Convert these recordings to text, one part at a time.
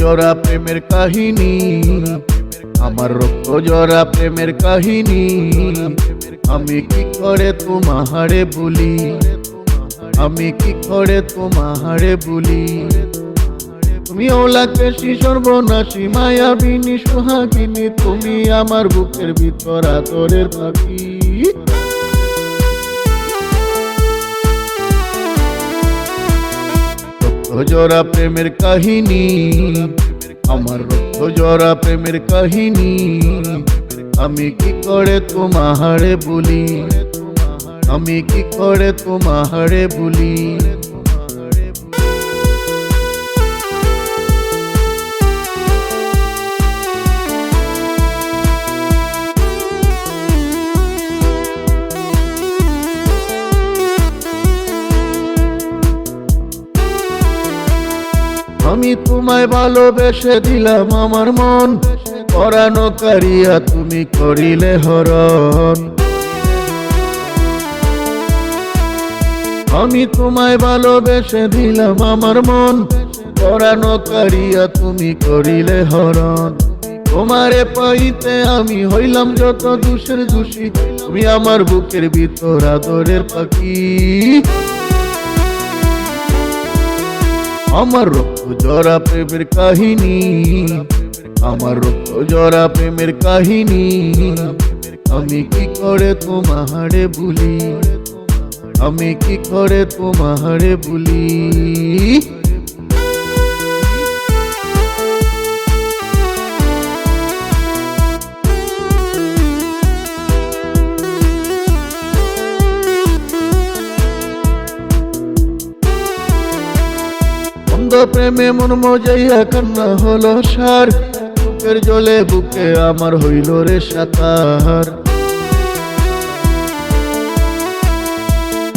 জরা প্রেমের কাহিনী, আমার রক্ত জরা প্রেমের কাহিনী। আমি কি করে তোমাহারে বলি? আমি কি করে তোমাহারে বলি? তুমি ওলাকে সর্বনাশী, মায়াবিনী, সোহাগিনী, তুমি আমার বুকের ভিতর আদরের পাখি। জরা প্রেমের কাহিনী। আমার রক্ত জরা প্রেমের কাহিনী। আমি কি করে তোমাহারে বলি? আমি কি করে তোমাহারে বলি? আমি তোমায় ভালোবেসে দিলাম আমার মন। পরানো কারিয়া তুমি করিলে হরণ। আমি তোমায় ভালোবেসে দিলাম আমার মন। পরানো কারিয়া তুমি করিলে হরণ। তোমারে পাইতে আমি হইলাম যত দুষের দোষী। তুমি আমার বুকের ভিতর আদরের পাখি। আমার রক্ত জরা প্রেমের কাহিনী, আমার রক্ত জরা প্রেমের কাহিনী, আমি কি করে তোমাহারে বলি আমি কি করে তোমাহারে বলি অন্ধ প্রেমে মন মজাইয়া কান্না হলো সার। বুকের জলে বুকে আমার হইল রে সাতার।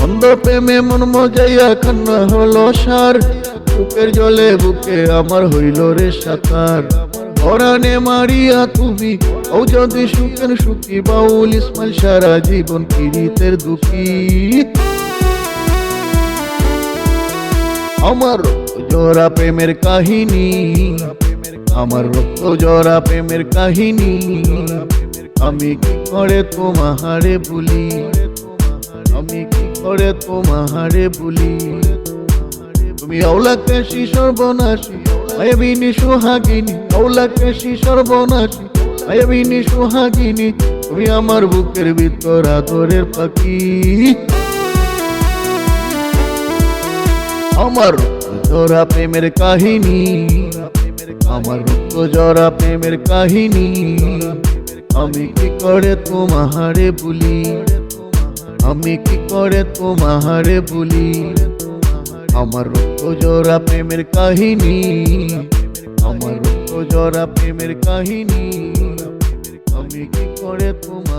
অন্ধ প্রেমে মন মজাইয়া কান্না হলো সার। বুকের জলে বুকে আমার হইল রে সাতার। পরাণে মারিয়া তুমি ও যদি সুখের সুখী, বাউল ইসমাইল সারা জীবন কিরিতের দুঃখী। আমার জরা প্রেমের কাহিনী। আমার রক্ত জরা প্রেমের কাহিনী। আমি কি করে তোমাহারে বলি আমি কি করে তোমাহারে বলি তুমি অৌলাকে শি সর্বনাশী, মায়াবিনী সোহাগিনী। অৌলাকে শি সর্বনাশী, মায়াবিনী সোহাগিনী। তুমি আমার বুকের ভিতর আদরের পাখি। আমার জরা প্রেমের কাহিনী। আমার রক্ত জরা প্রেমের কাহিনী। আমি কি করে তোমাহারে বলি আমি কি করে তোমাহারে বলি আমার রক্ত জরা প্রেমের কাহিনী। আমার রক্ত জরা প্রেমের কাহিনী। আমি কি করে তোমাহারে বলি